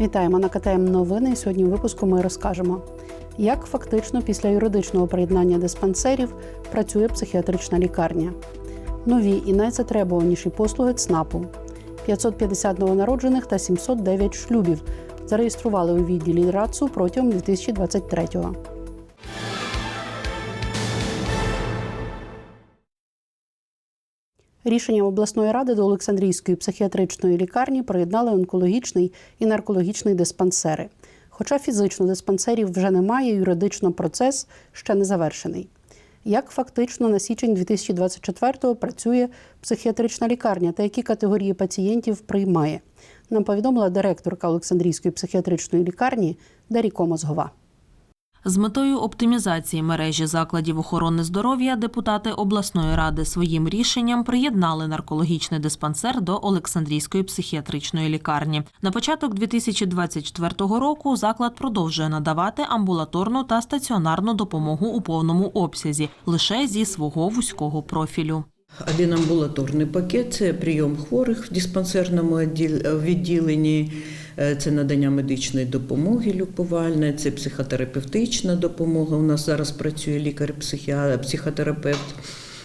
Вітаємо на КТМ новини. Сьогодні у випуску ми розкажемо, як фактично після юридичного приєднання диспансерів працює психіатрична лікарня, нові і найзатребуваніші послуги ЦНАПу, 550 новонароджених та 709 шлюбів зареєстрували у відділі РАЦУ протягом 2023-го. Рішенням обласної ради до Олександрійської психіатричної лікарні приєднали онкологічний і наркологічний диспансери. Хоча фізично диспансерів вже немає, юридично процес ще не завершений. Як фактично на січень 2024-го працює психіатрична лікарня та які категорії пацієнтів приймає? Нам повідомила директорка Олександрійської психіатричної лікарні Даріко Мозгова. З метою оптимізації мережі закладів охорони здоров'я депутати обласної ради своїм рішенням приєднали наркологічний диспансер до Олександрійської психіатричної лікарні. На початок 2024 року заклад продовжує надавати амбулаторну та стаціонарну допомогу у повному обсязі лише зі свого вузького профілю. Один амбулаторний пакет це прийом хворих в диспансерному відділ- відділенні, це надання медичної допомоги лікувальної, це психотерапевтична допомога. У нас зараз працює лікар-психотерапевт,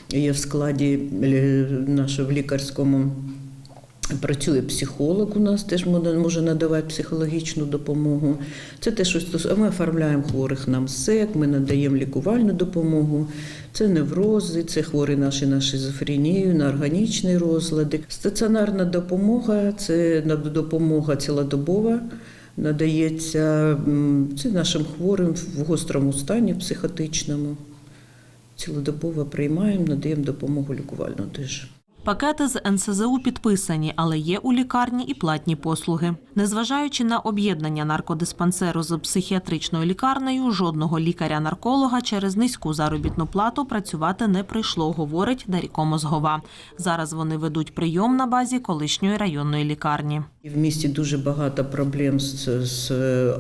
є в складі е, нашого в лікарському. Працює психолог у нас, теж може надавати психологічну допомогу. Це те, що стосується. Ми оформляємо хворих на МСЕК, ми надаємо лікувальну допомогу. Це неврози, це хворі наші на шизофренію, на органічні розлади. Стаціонарна допомога це допомога цілодобова. Надається це нашим хворим в гострому стані психотичному. Цілодобово приймаємо, надаємо допомогу лікувальну теж. Пакети з НСЗУ підписані, але є у лікарні і платні послуги. Незважаючи на об'єднання наркодиспансеру з психіатричною лікарнею, жодного лікаря-нарколога через низьку заробітну плату працювати не прийшло, говорить Даріко Мозгова. Зараз вони ведуть прийом на базі колишньої районної лікарні. І в місті дуже багато проблем з, з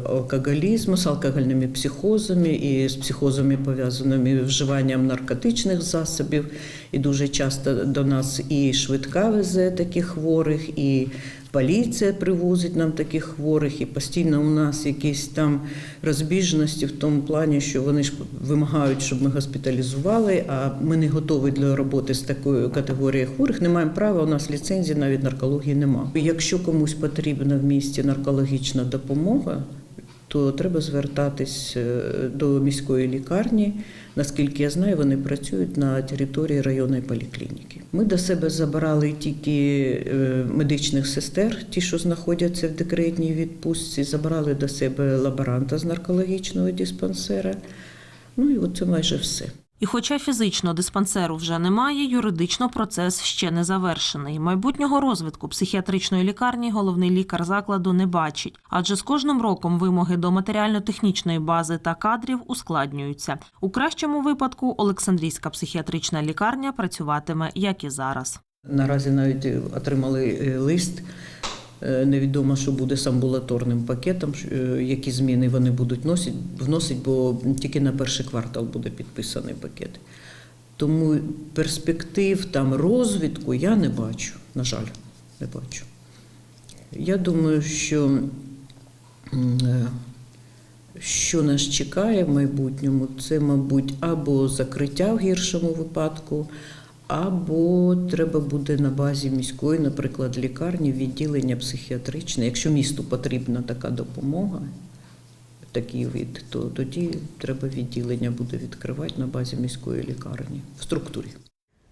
алкоголізмом, з алкогольними психозами і з психозами, пов'язаними вживанням наркотичних засобів. І дуже часто до нас і швидка везе таких хворих, і поліція привозить нам таких хворих, і постійно у нас якісь там розбіжності в тому плані, що вони ж вимагають, щоб ми госпіталізували, а ми не готові для роботи з такою категорією хворих. Не маємо права, у нас ліцензії навіть наркології немає. Якщо комусь потрібна в місті наркологічна допомога, то треба звертатись е, до міської лікарні. Наскільки я знаю, вони працюють на території районної поліклініки. Ми до себе забрали тільки е, медичних сестер, ті, що знаходяться в декретній відпустці, забрали до себе лаборанта з наркологічного диспансера. Ну і от це майже все. І хоча фізично диспансеру вже немає, юридично процес ще не завершений. Майбутнього розвитку психіатричної лікарні головний лікар закладу не бачить, адже з кожним роком вимоги до матеріально-технічної бази та кадрів ускладнюються. У кращому випадку Олександрійська психіатрична лікарня працюватиме як і зараз. Наразі навіть отримали е, лист. Е, Невідомо, що буде з амбулаторним пакетом, е, які зміни вони будуть носити, вносить, бо тільки на перший квартал буде підписаний пакет. Тому перспектив там розвитку я не бачу. На жаль, не бачу. Я думаю, що е, що нас чекає в майбутньому, це, мабуть, або закриття в гіршому випадку, або треба буде на базі міської, наприклад, лікарні, відділення психіатричне. Якщо місту потрібна така допомога, такий вид, то тоді треба відділення буде відкривати на базі міської лікарні в структурі.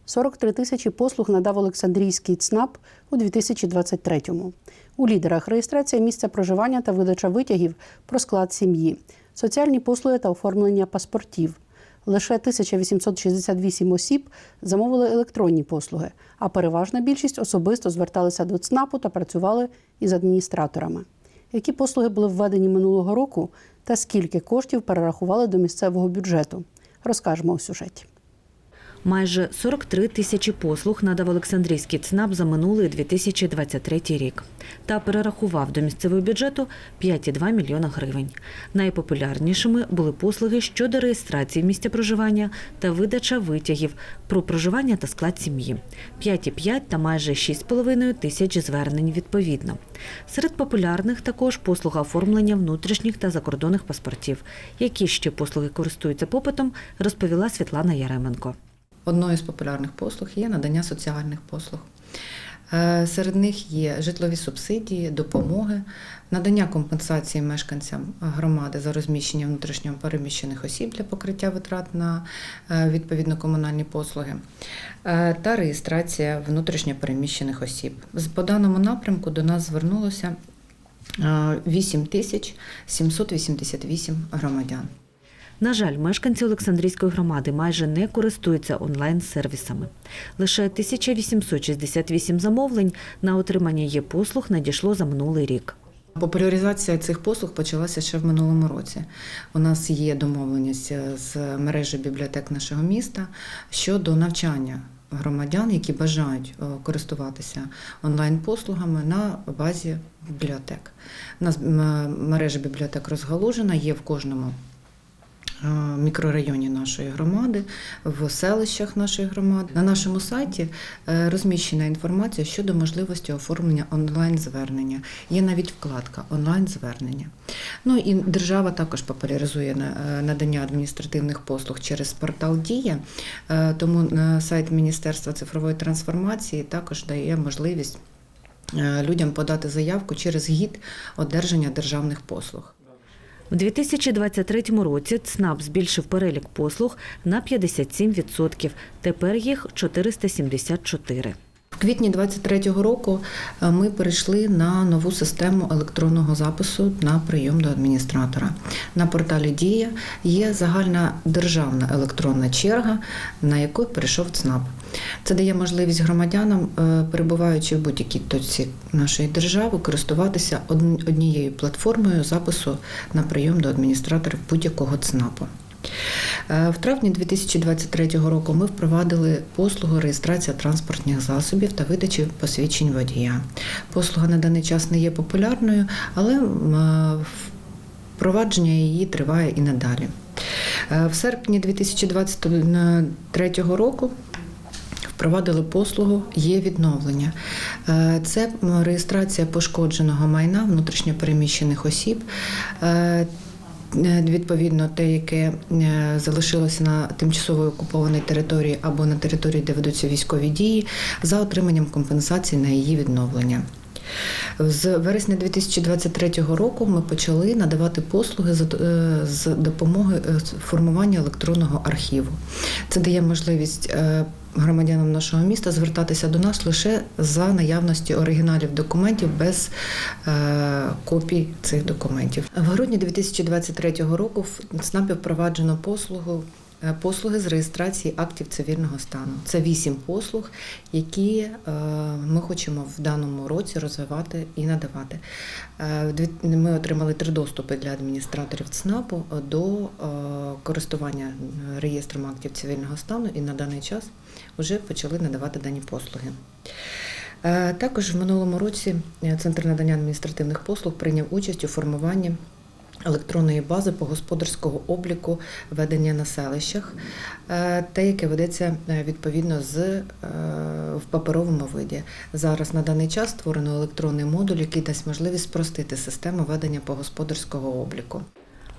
43 тисячі послуг надав Олександрійський ЦНАП у 2023-му. У лідерах реєстрація місця проживання та видача витягів про склад сім'ї, соціальні послуги та оформлення паспортів. Лише 1868 осіб замовили електронні послуги, а переважна більшість особисто зверталися до ЦНАПу та працювали із адміністраторами. Які послуги були введені минулого року та скільки коштів перерахували до місцевого бюджету, розкажемо у сюжеті. Майже 43 тисячі послуг надав Олександрійський ЦНАП за минулий 2023 рік та перерахував до місцевого бюджету 5,2 мільйона гривень. Найпопулярнішими були послуги щодо реєстрації місця проживання та видача витягів про проживання та склад сім'ї. 5,5 та майже 6,5 тисяч звернень відповідно. Серед популярних також послуга оформлення внутрішніх та закордонних паспортів. Які ще послуги користуються попитом, розповіла Світлана Яременко. Одною з популярних послуг є надання соціальних послуг. Е, Серед них є житлові субсидії, допомоги, надання компенсації мешканцям громади за розміщення внутрішньо переміщених осіб для покриття витрат на е, відповідно комунальні послуги е, та реєстрація внутрішньо переміщених осіб. По даному напрямку до нас звернулося е, 8 788 громадян. На жаль, мешканці Олександрійської громади майже не користуються онлайн-сервісами. Лише 1868 замовлень на отримання є послуг надійшло за минулий рік. Популяризація цих послуг почалася ще в минулому році. У нас є домовленість е, з мережі бібліотек нашого міста щодо навчання громадян, які бажають е, користуватися онлайн-послугами на базі бібліотек. У нас мережа бібліотек розгалужена, є в кожному е, мікрорайоні нашої громади, в селищах нашої громади. На нашому сайті е, розміщена інформація щодо можливості оформлення онлайн-звернення. Є навіть вкладка онлайн-звернення. Ну і держава також популяризує е, надання адміністративних послуг через портал Дія, Е, тому сайт Міністерства цифрової трансформації також дає можливість е, людям подати заявку через гід одержання державних послуг. У 2023 році ЦНАП збільшив перелік послуг на 57%. Тепер їх 474. В квітні 23-го року е, ми перейшли на нову систему електронного запису на прийом до адміністратора. На порталі Дія є загальна державна електронна черга, на яку перейшов ЦНАП. Це дає можливість громадянам, е, перебуваючи в будь-якій точці нашої держави, користуватися однією платформою запису на прийом до адміністратора будь-якого ЦНАПу. Е, В травні 2023 року ми впровадили послугу реєстрація транспортних засобів та видачі посвідчень водія. Послуга на даний час не є популярною, але е, впровадження її триває і надалі. Е, В серпні 2023 року впровадили послугу є відновлення. Це реєстрація пошкодженого майна внутрішньопереміщених осіб. Е, Відповідно, те, яке е, залишилося на тимчасово окупованій території або на території, де ведуться військові дії, за отриманням компенсації на її відновлення. З вересня 2023 року ми почали надавати послуги з, е, допомоги е, формування електронного архіву. Це дає можливість е, громадянам нашого міста звертатися до нас лише за наявності оригіналів документів без е, копій цих документів. В грудні 2023 року в ЦНАПі впроваджено послугу. Е, Послуги з реєстрації актів цивільного стану. Це вісім послуг, які е, ми хочемо в даному році розвивати і надавати. Е, Ми отримали три доступи для адміністраторів ЦНАПу до користування реєстром актів цивільного стану і на даний час вже почали надавати дані послуги. Також в минулому році Центр надання адміністративних послуг прийняв участь у формуванні електронної бази по господарського обліку ведення на селищах, е, те, яке ведеться е, відповідно з е, в паперовому виді. Зараз на даний час створено електронний модуль, який дасть можливість спростити систему ведення по господарського обліку.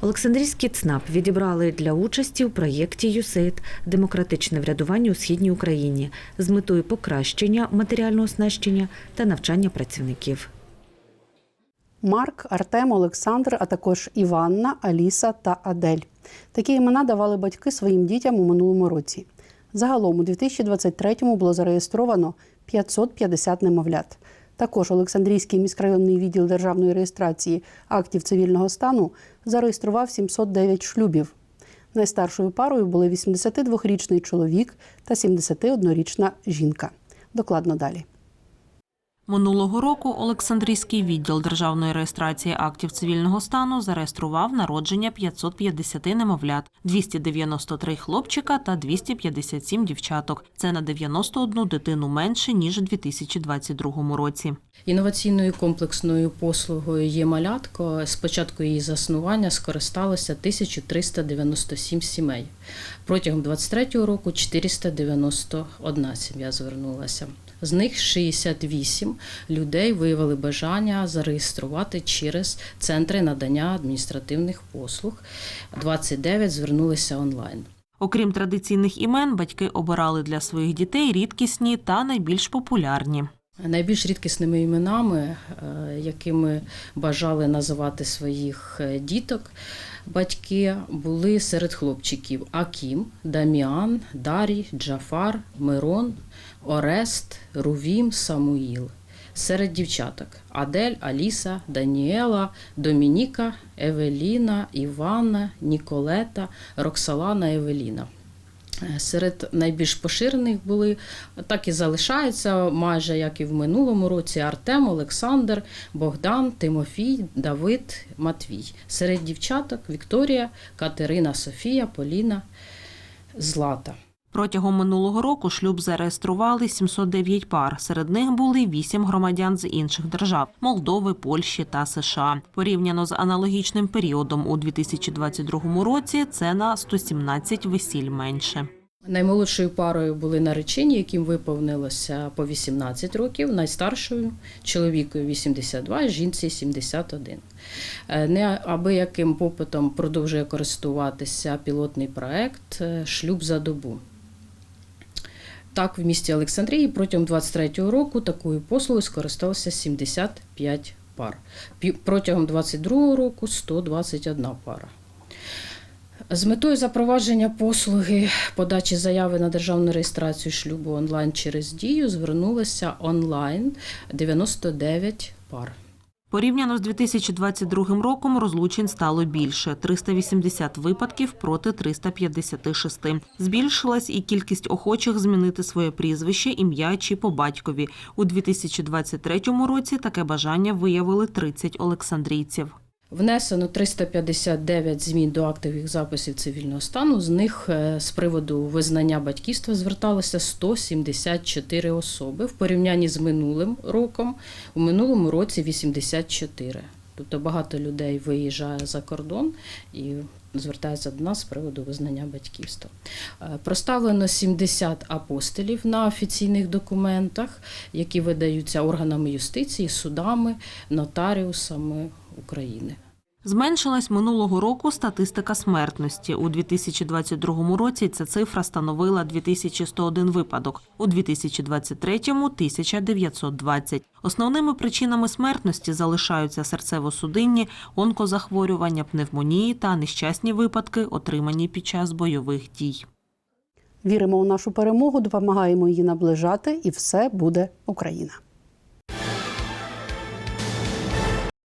Олександрійський ЦНАП відібрали для участі у проєкті USAID «Демократичне врядування у східній Україні з метою покращення матеріального оснащення та навчання працівників. Марк, Артем, Олександр, а також Іванна, Аліса та Адель. Такі імена давали батьки своїм дітям у минулому році. Загалом у 2023-му було зареєстровано 550 немовлят. Також Олександрійський міськрайонний відділ державної реєстрації актів цивільного стану зареєстрував 709 шлюбів. Найстаршою парою були 82-річний чоловік та 71-річна жінка. Докладно далі. Минулого року Олександрійський відділ державної реєстрації актів цивільного стану зареєстрував народження 550 немовлят, 293 хлопчика та 257 дівчаток. Це на 91 дитину менше ніж у 2022 році. Інноваційною комплексною послугою є малятко. З початку її заснування скористалося 1397 сімей. Протягом 2023 року 491 сім'я звернулася. З них 68 людей виявили бажання зареєструвати через центри надання адміністративних послуг. 29 звернулися онлайн. Окрім традиційних імен, батьки обирали для своїх дітей рідкісні та найбільш популярні. Найбільш рідкісними іменами, е, якими бажали називати своїх е, діток, батьки були серед хлопчиків Акім, Даміан, Дарій, Джафар, Мирон, Орест, Рувім, Самуїл. Серед дівчаток Адель, Аліса, Даніела, Домініка, Евеліна, Івана, Ніколета, Роксалана, Евеліна. Серед найбільш поширених були, так і залишаються, майже як і в минулому році, Артем, Олександр, Богдан, Тимофій, Давид, Матвій. Серед дівчаток Вікторія, Катерина, Софія, Поліна, Злата. Протягом минулого року шлюб зареєстрували 709 пар. Серед них були 8 громадян з інших держав – Молдови, Польщі та США. Порівняно з аналогічним періодом у 2022 році це на 117 весіль менше. Наймолодшою парою були наречені, яким виповнилося по 18 років, найстаршою чоловікові 82, жінці 71. Е, Неабияким попитом продовжує користуватися пілотний проект е, Шлюб за добу. Так, в місті Олександрії протягом 23-го року такою послугою скористалося 75 пар. Протягом 22-го року 121 пара. З метою запровадження послуги подачі заяви на державну реєстрацію шлюбу онлайн через дію звернулося онлайн 99 пар. Порівняно з 2022 роком розлучень стало більше – 380 випадків проти 356. Збільшилась і кількість охочих змінити своє прізвище, ім'я чи по батькові. У 2023 році таке бажання виявили 30 олександрійців. Внесено 359 змін до актових записів цивільного стану. З них е, з приводу визнання батьківства зверталося 174 особи в порівнянні з минулим роком. У минулому році 84. Тобто багато людей виїжджає за кордон і звертається до нас з приводу визнання батьківства. Е, Проставлено 70 апостилів на офіційних документах, які видаються органами юстиції, судами, нотаріусами України. Зменшилась минулого року статистика смертності. У 2022 році ця цифра становила 2101 випадок, у 2023 – 1920. Основними причинами смертності залишаються серцево-судинні, онкозахворювання, пневмонії та нещасні випадки, отримані під час бойових дій. Віримо у нашу перемогу, допомагаємо її наближати, і все буде Україна.